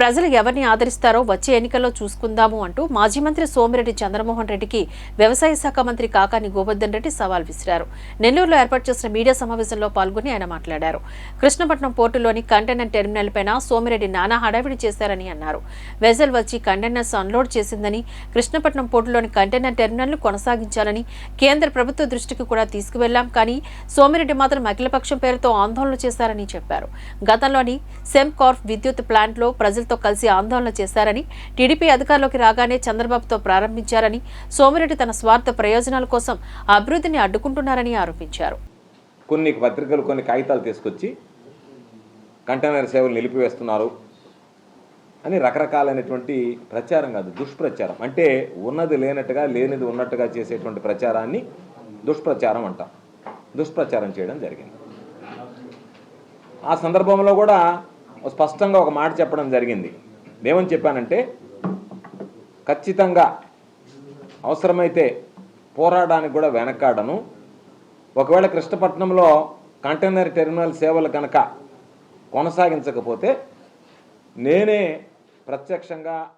ప్రజలు ఎవరిని ఆదరిస్తారో వచ్చే ఎన్నికల్లో చూసుకుందాము అంటూ మాజీ మంత్రి సోమిరెడ్డి చంద్రమోహన్ రెడ్డికి వ్యవసాయ శాఖ మంత్రి కాకాని గోవర్ధన్ రెడ్డి సవాల్ విసిరారు. నెల్లూరులో ఏర్పాటు చేసిన మీడియా సమావేశంలో పాల్గొని ఆయన మాట్లాడారు. కృష్ణపట్నం పోర్టులోని కంటైనర్ టెర్మినల్ పైన సోమిరెడ్డి నానా హడావిడి చేశారని అన్నారు. వెజల్ వచ్చి కంటైనర్స్ అన్లోడ్ చేసిందని కృష్ణపట్నం పోర్టులోని కంటైనర్ టెర్మినల్ను కొనసాగించాలని కేంద్ర ప్రభుత్వ దృష్టికి కూడా తీసుకువెళ్ళాం కానీ సోమిరెడ్డి మాత్రం అఖిలపక్షం పేరుతో ఆందోళన చేశారని చెప్పారు. గతంలోని సెమ్కార్ప్ విద్యుత్ ప్లాంట్లో ప్రజలతో కలిసి ఆందోళన చేశారని టీడీపీ అధికారంలోకి రాగానే చంద్రబాబుతో ప్రారంభించారని సోమిరెడ్డి తన స్వార్థ ప్రయోజనాల కోసం అభివృద్ధిని అడ్డుకుంటున్నారని ఆరోపించారు. కొన్ని పత్రికలు కొన్ని కాగితాలు తీసుకొచ్చి కంటైనర్ సేవలు నిలిపివేస్తున్నారు అని రకరకాలైనటువంటి ప్రచారం కాదు దుష్ప్రచారం. అంటే ఉన్నది లేనట్టుగా లేనిది ఉన్నట్టుగా చేసేటువంటి ప్రచారాన్ని దుష్ప్రచారం అంటాం. దుష్ప్రచారం చేయడం జరిగింది. ఆ సందర్భంలో కూడా స్పష్టంగా ఒక మాట చెప్పడం జరిగింది. ఏమని చెప్పానంటే ఖచ్చితంగా అవసరమైతే పోరాడడానికి కూడా వెనకాడను. ఒకవేళ కృష్ణపట్నంలో కంటైనర్ టెర్మినల్ సేవలు కనుక కొనసాగించకపోతే నేనే ప్రత్యక్షంగా